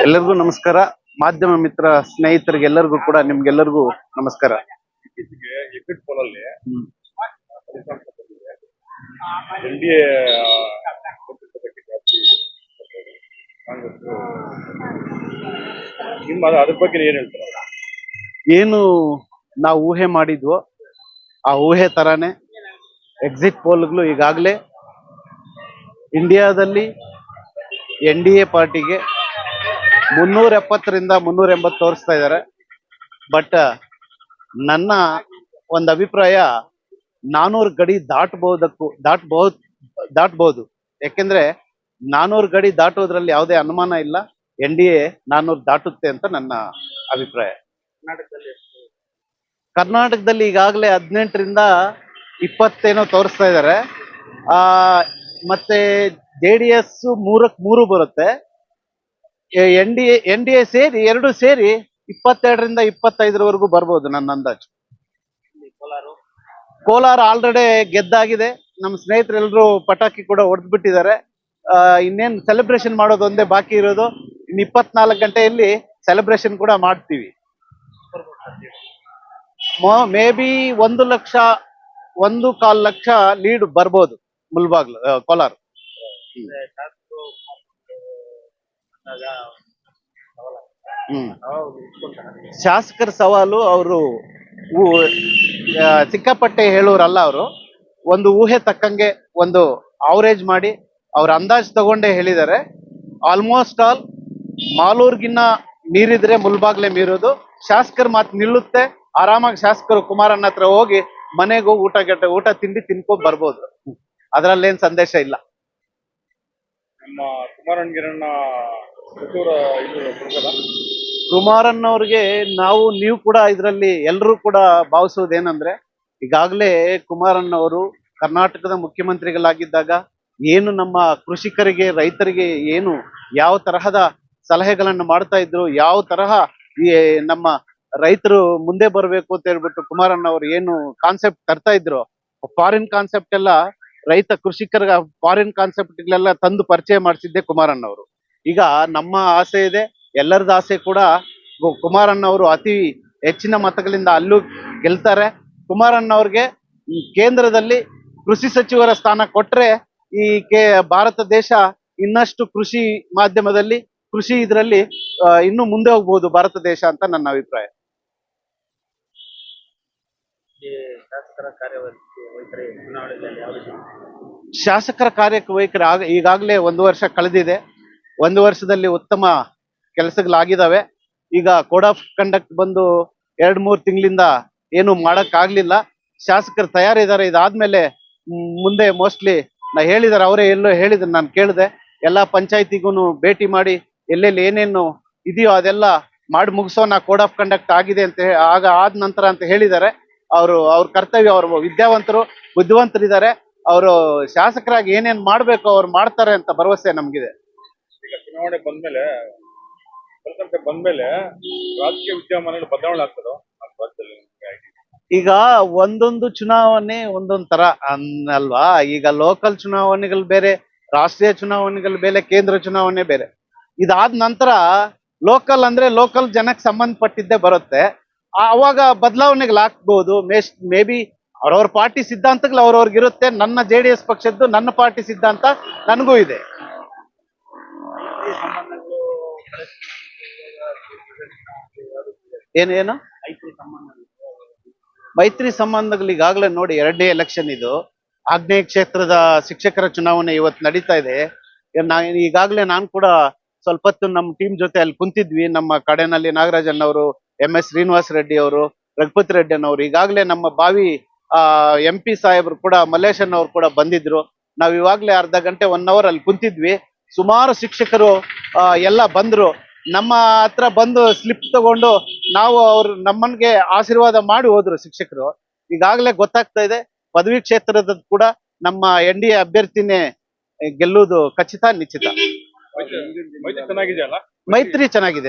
ಎಲ್ಲರಿಗೂ ನಮಸ್ಕಾರ. ಮಾಧ್ಯಮ ಮಿತ್ರ ಸ್ನೇಹಿತರಿಗೆ ಎಲ್ಲರಿಗೂ ಕೂಡ ನಿಮ್ಗೆಲ್ಲರಿಗೂ ನಮಸ್ಕಾರ. ನಿಮ್ಮ ಅದ್ರ- ಅದ್ರ ಬಗ್ಗೆ ಏನ್ ಹೇಳ್ತೀರಾ? ಏನು ನಾವು ಊಹೆ ಮಾಡಿದ್ವೋ ಆ ಊಹೆ ತರಾನೇ ಎಕ್ಸಿಟ್ ಪೋಲ್ಗಳು ಈಗಾಗಲೇ ಇಂಡಿಯಾದಲ್ಲಿ ಎನ್ ಡಿ ಎ ಪಾರ್ಟಿಗೆ ಮುನ್ನೂರ ಎಪ್ಪತ್ತರಿಂದ ಮುನ್ನೂರ ಎಂಬತ್ತು ತೋರಿಸ್ತಾ ಇದ್ದಾರೆ. ಬಟ್ ನನ್ನ ಒಂದು ಅಭಿಪ್ರಾಯ, ನಾನೂರು ಗಡಿ ದಾಟಬಹುದಕ್ಕೂ ದಾಟಬಹುದು ದಾಟಬಹುದು ಯಾಕೆಂದ್ರೆ, ನಾನೂರು ಗಡಿ ದಾಟೋದ್ರಲ್ಲಿ ಯಾವುದೇ ಅನುಮಾನ ಇಲ್ಲ. ಎನ್ ಡಿ ಎ ನಾನೂರು ದಾಟುತ್ತೆ ಅಂತ ನನ್ನ ಅಭಿಪ್ರಾಯ. ಕರ್ನಾಟಕದಲ್ಲಿ ಈಗಾಗಲೇ ಹದಿನೆಂಟರಿಂದ ಇಪ್ಪತ್ತೇನೋ ತೋರಿಸ್ತಾ ಇದ್ದಾರೆ. ಆ, ಮತ್ತೆ ಜೆ ಡಿ ಎಸ್ ಮೂರಕ್ ಮೂರು ಬರುತ್ತೆ. N D N D A ಸೇರಿ, ಎರಡು ಸೇರಿ ಇಪ್ಪತ್ತೆರಡರಿಂದ ಇಪ್ಪತ್ತೈದರವರೆಗೂ ಬರ್ಬೋದು ನನ್ನ ಅಂದಾಜು. ಕೋಲಾರ ಆಲ್ರೆಡಿ ಗೆದ್ದಾಗಿದೆ. ನಮ್ಮ ಸ್ನೇಹಿತರೆಲ್ಲರೂ ಪಟಾಕಿ ಕೂಡ ಹೊಡೆದು ಬಿಟ್ಟಿದ್ದಾರೆ ಇನ್ನೇನು ಸೆಲೆಬ್ರೇಷನ್ ಮಾಡೋದು ಒಂದೇ ಬಾಕಿ ಇರೋದು. ಇನ್ನು ಇಪ್ಪತ್ನಾಲ್ಕು ಗಂಟೆಯಲ್ಲಿ ಸೆಲೆಬ್ರೇಷನ್ ಕೂಡ ಮಾಡ್ತೀವಿ. ಮೇ ಬಿ ಒಂದು ಲಕ್ಷ, ಒಂದು ಕಾಲ್ ಲಕ್ಷ ಲೀಡ್ ಬರ್ಬೋದು ಮುಲ್ಬಾಗ್ಲು ಕೋಲಾರ. ಹ್ಮ್. ಶಾಸಕರ ಸವಾಲು ಅವರು ಸಿಕ್ಕಾಪಟ್ಟೆ ಹೇಳೋರಲ್ಲ ಅವರು. ಒಂದು ಊಹೆ ತಕ್ಕಂಗೆ ಒಂದು ಆವರೇಜ್ ಮಾಡಿ ಅವ್ರ ಅಂದಾಜ್ ತಗೊಂಡೇ ಹೇಳಿದ್ದಾರೆ. ಆಲ್ಮೋಸ್ಟ್ ಆಲ್ ಮಾಲೂರ್ಗಿನ್ನ ಮೀರಿದ್ರೆ ಮುಲ್ಬಾಗ್ಲೆ ಮೀರೋದು. ಶಾಸಕರ ಮಾತು ನಿಲ್ಲುತ್ತೆ. ಆರಾಮಾಗಿ ಶಾಸಕರು ಕುಮಾರಣ್ಣ ಹತ್ರ ಹೋಗಿ ಮನೆಗೂ ಊಟ ಗಟ್ಟ ಊಟ ತಿಂಡಿ ತಿನ್ಕೊಂಡ್ ಬರ್ಬೋದು. ಅದ್ರಲ್ಲೇನ್ ಸಂದೇಶ ಇಲ್ಲ. ನಮ್ಮ ಕುಮಾರಣ್ಣಗಿರಣ್ಣ ಹುಟ್ಟೂರ ಇದು ಅವ್ರಿಗೆ ನಾವು, ನೀವು ಕೂಡ ಇದರಲ್ಲಿ ಎಲ್ಲರೂ ಕೂಡ ಭಾವಿಸೋದೇನಂದ್ರೆ, ಈಗಾಗಲೇ ಕುಮಾರಣ್ಣ ಅವರು ಕರ್ನಾಟಕದ ಮುಖ್ಯಮಂತ್ರಿಗಳಾಗಿದ್ದಾಗ ಏನು ನಮ್ಮ ಕೃಷಿಕರಿಗೆ, ರೈತರಿಗೆ ಏನು ಯಾವ ತರಹದ ಸಲಹೆಗಳನ್ನು ಮಾಡ್ತಾ ಇದ್ರು, ಯಾವ ತರಹ ಈ ನಮ್ಮ ರೈತರು ಮುಂದೆ ಬರಬೇಕು ಅಂತ ಹೇಳ್ಬಿಟ್ಟು ಕುಮಾರಣ್ಣ ಅವರು ಏನು ಕಾನ್ಸೆಪ್ಟ್ ತರ್ತಾ ಇದ್ರು ಫಾರಿನ್ ಕಾನ್ಸೆಪ್ಟ್ ಎಲ್ಲ ರೈತ ಕೃಷಿಕರ ಫಾರಿನ್ ಕಾನ್ಸೆಪ್ಟ್ಗಳೆಲ್ಲ ತಂದು ಪರಿಚಯ ಮಾಡಿಸಿದ್ದೆ ಕುಮಾರಣ್ಣ ಅವರು ಈಗ ನಮ್ಮ ಆಸೆ ಇದೆ, ಎಲ್ಲರದ ಆಸೆ ಕೂಡ ಕುಮಾರಣ್ಣ ಅವರು ಅತಿ ಹೆಚ್ಚಿನ ಮತಗಳಿಂದ ಅಲ್ಲೂ ಗೆಲ್ತಾರೆ. ಕುಮಾರಣ್ಣ ಅವ್ರಿಗೆ ಕೇಂದ್ರದಲ್ಲಿ ಕೃಷಿ ಸಚಿವರ ಸ್ಥಾನ ಕೊಟ್ರೆ ಈ ಕೇ, ಭಾರತ ದೇಶ ಇನ್ನಷ್ಟು ಕೃಷಿ ಮಾಧ್ಯಮದಲ್ಲಿ, ಕೃಷಿ ಇದರಲ್ಲಿ ಇನ್ನೂ ಮುಂದೆ ಹೋಗ್ಬೋದು ಭಾರತ ದೇಶ ಅಂತ ನನ್ನ ಅಭಿಪ್ರಾಯ. ಶಾಸಕರ ಕಾರ್ಯವೈಖರಿ ವೈಖರಿ ಶಾಸಕರ ಕಾರ್ಯಕ್ಕೆ ವೈಖರಿ ಆಗ ಈಗಾಗಲೇ ಒಂದು ವರ್ಷ ಕಳೆದಿದೆ. ಒಂದು ವರ್ಷದಲ್ಲಿ ಉತ್ತಮ ಕೆಲಸಗಳಾಗಿದ್ದಾವೆ. ಈಗ ಕೋಡ್ ಆಫ್ ಕಂಡಕ್ಟ್ ಬಂದು ಎರಡ್ ಮೂರು ತಿಂಗಳಿಂದ ಏನು ಮಾಡಕ್ ಆಗ್ಲಿಲ್ಲ ಶಾಸಕರು ತಯಾರಿದ್ದಾರೆ. ಇದಾದ್ಮೇಲೆ ಮುಂದೆ ಮೋಸ್ಟ್ಲಿ ನಾ ಹೇಳಿದಾರೆ, ಅವರೇ ಎಲ್ಲೋ ಹೇಳಿದ್ರು, ನಾನು ಕೇಳಿದೆ. ಎಲ್ಲಾ ಪಂಚಾಯತಿಗೂ ಭೇಟಿ ಮಾಡಿ ಎಲ್ಲೆಲ್ಲಿ ಏನೇನು ಇದೆಯೋ ಅದೆಲ್ಲ ಮಾಡಿ ಮುಗಿಸೋ ನಾ ಕೋಡ್ ಆಫ್ ಕಂಡಕ್ಟ್ ಆಗಿದೆ ಅಂತ ಆಗ ಆದ ನಂತರ ಅಂತ ಹೇಳಿದ್ದಾರೆ. ಅವರು ಅವ್ರ ಕರ್ತವ್ಯ ಅವರು ವಿದ್ಯಾವಂತರು ಬುದ್ಧಿವಂತರಿದ್ದಾರೆ. ಅವರು ಶಾಸಕರಾಗಿ ಏನೇನ್ ಮಾಡ್ಬೇಕು ಅವ್ರು ಮಾಡ್ತಾರೆ ಅಂತ ಭರವಸೆ ನಮ್ಗಿದೆ. ಈಗ ಚುನಾವಣೆ ಬಂದ್ಮೇಲೆ ಫಲಿತಾಂಶ ಬಂದ್ಮೇಲೆ ರಾಜಕೀಯ ವಿದ್ಯಮಾನಗಳು ಬದಲಾವಣೆ ಆಗ್ತದೋ? ರಾಜ್ಯದಲ್ಲಿ ಈಗ ಒಂದೊಂದು ಚುನಾವಣೆ ಒಂದೊಂದ್ ತರ ಅನ್ನಲ್ವಾ? ಈಗ ಲೋಕಲ್ ಚುನಾವಣೆಗಳು ಬೇರೆ ರಾಷ್ಟ್ರೀಯ ಚುನಾವಣೆಗಳು ಬೇರೆ ಕೇಂದ್ರ ಚುನಾವಣೆ ಬೇರೆ. ಇದಾದ ನಂತರ ಲೋಕಲ್ ಅಂದ್ರೆ ಲೋಕಲ್ ಜನಕ್ಕೆ ಸಂಬಂಧಪಟ್ಟಿದ್ದೆ ಬರುತ್ತೆ. ಅವಾಗ ಬದಲಾವಣೆಗಳು ಹಾಕ್ಬಹುದು ಮೇ ಬಿ ಅವ್ರವ್ರ ಪಾರ್ಟಿ ಸಿದ್ಧಾಂತಗಳು ಅವ್ರವ್ರಿಗಿರುತ್ತೆ ನನ್ನ ಜೆ ಡಿ ಎಸ್ ಪಕ್ಷದ್ದು ನನ್ನ ಪಾರ್ಟಿ ಸಿದ್ಧಾಂತ ನನಗೂ ಇದೆ. ಏನೇನು ಮೈತ್ರಿ ಸಂಬಂಧಗಳು ಈಗಾಗಲೇ ನೋಡಿ ಎರಡನೇ ಎಲೆಕ್ಷನ್ ಇದು. ಆಗ್ನೇಯ ಕ್ಷೇತ್ರದ ಶಿಕ್ಷಕರ ಚುನಾವಣೆ ಇವತ್ತು ನಡೀತಾ ಇದೆ. ಈಗಾಗಲೇ ನಾನು ಕೂಡ ಸ್ವಲ್ಪ ಹೊತ್ತು ನಮ್ಮ ಟೀಮ್ ಜೊತೆ ಅಲ್ಲಿ ಕುಂತಿದ್ವಿ. ನಮ್ಮ ಕಡೆನಲ್ಲಿ ನಾಗರಾಜನ್ ಅಣ್ಣವರು ಎಂ ಎಸ್ ಶ್ರೀನಿವಾಸ್ ರೆಡ್ಡಿ ಅವರು ರಘುಪತಿ ರೆಡ್ಡಿ ಅನ್ನೋರು ಈಗಾಗಲೇ ನಮ್ಮ ಬಾವಿ ಆ ಎಂ ಪಿ ಸಾಹೇಬ್ರು ಕೂಡ ಮಲ್ಲೇಶನ್ ಅವ್ರು ಕೂಡ ಬಂದಿದ್ರು. ನಾವು ಇವಾಗ್ಲೇ ಅರ್ಧ ಗಂಟೆ ಒನ್ ಅವರ್ ಅಲ್ಲಿ ಕುಂತಿದ್ವಿ. ಸುಮಾರು ಶಿಕ್ಷಕರು ಎಲ್ಲ ಬಂದ್ರು. ನಮ್ಮ ಹತ್ರ ಬಂದು ಸ್ಲಿಪ್ ತಗೊಂಡು ನಾವು ಅವ್ರು ನಮ್ಮನ್ಗೆ ಆಶೀರ್ವಾದ ಮಾಡಿ ಹೋದ್ರು ಶಿಕ್ಷಕರು. ಈಗಾಗಲೇ ಗೊತ್ತಾಗ್ತಾ ಇದೆ ಪದವಿ ಕ್ಷೇತ್ರದ ಕೂಡ ನಮ್ಮ ಎನ್ ಡಿ ಎ ಅಭ್ಯರ್ಥಿನೇ ಗೆಲ್ಲುವುದು ಖಚಿತ ನಿಶ್ಚಿತ. ಮೈತ್ರಿ ಚೆನ್ನಾಗಿದೆ.